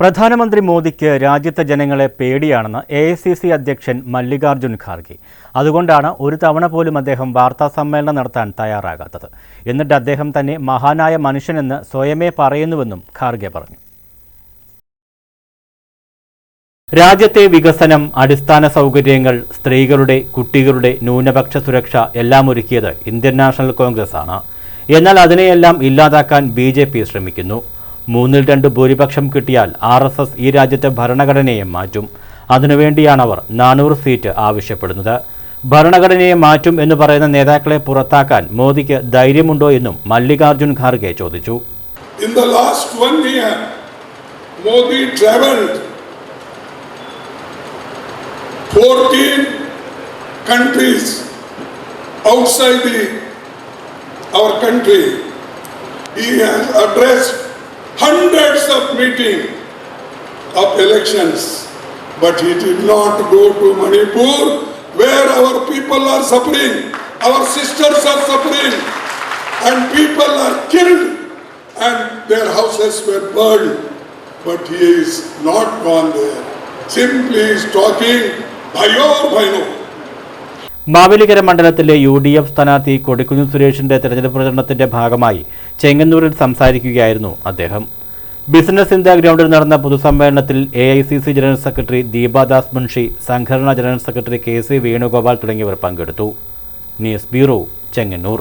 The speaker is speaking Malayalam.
പ്രധാനമന്ത്രി മോദിക്ക് രാജ്യത്തെ ജനങ്ങളെ പേടിയാണെന്ന് എ ഐ സി സി അധ്യക്ഷൻ മല്ലികാർജുൻ ഖാർഗെ. അതുകൊണ്ടാണ് ഒരു തവണ പോലും അദ്ദേഹം വാർത്താ സമ്മേളനം നടത്താൻ തയ്യാറാകാത്തത്. എന്നിട്ട് അദ്ദേഹം തന്നെ മഹാനായ മനുഷ്യനെന്ന് സ്വയമേ പറയുന്നുവെന്നും ഖാർഗെ പറഞ്ഞു. രാജ്യത്തെ വികസനം അടിസ്ഥാന സൗകര്യങ്ങൾ സ്ത്രീകളുടെ കുട്ടികളുടെ ന്യൂനപക്ഷ സുരക്ഷ എല്ലാം ഒരുക്കിയത് ഇന്ത്യൻ നാഷണൽ കോൺഗ്രസ് ആണ് എന്നാൽ അതിനെയെല്ലാം ഇല്ലാതാക്കാൻ ബി ശ്രമിക്കുന്നു. മൂന്നിൽ രണ്ട് ഭൂരിപക്ഷം കിട്ടിയാൽ ആർ എസ് എസ് ഈ രാജ്യത്തെ ഭരണഘടനയെ മാറ്റും. അതിനുവേണ്ടിയാണ് അവർ നാനൂറ് സീറ്റ് ആവശ്യപ്പെടുന്നത്. ഭരണഘടനയെ മാറ്റും എന്ന് പറയുന്ന നേതാക്കളെ പുറത്താക്കാൻ മോദിക്ക് ധൈര്യമുണ്ടോ എന്നും മല്ലികാർജുൻ ഖാർഗെ ചോദിച്ചു. Traveled 14 countries outside the, our country. He has addressed of meeting of elections, but he did not go to Manipur where our people are suffering, our sisters are suffering, and people are killed and their houses were burned. But he is not gone there. Simply is talking bhayo bhayo. Mavelikkara മണ്ഡലത്തിലെ യു ഡി എഫ് സ്ഥാനാർത്ഥി കൊടിക്കുഞ്ഞു സുരേഷിന്റെ തെരഞ്ഞെടുപ്പ് പ്രചരണത്തിന്റെ ഭാഗമായി ചെങ്ങന്നൂരിൽ സംസാരിക്കുകയായിരുന്നു അദ്ദേഹം ബിസിനസ് ഇന്ത്യ ഗ്രൗണ്ടിൽ നടന്ന പൊതുസമ്മേളനത്തിൽ A I C C general secretary Deepa Das Munshi സംഘടനാ general secretary K C Venugopal തുടങ്ങിയവർ പങ്കെടുത്തു. News bureau Chengannur.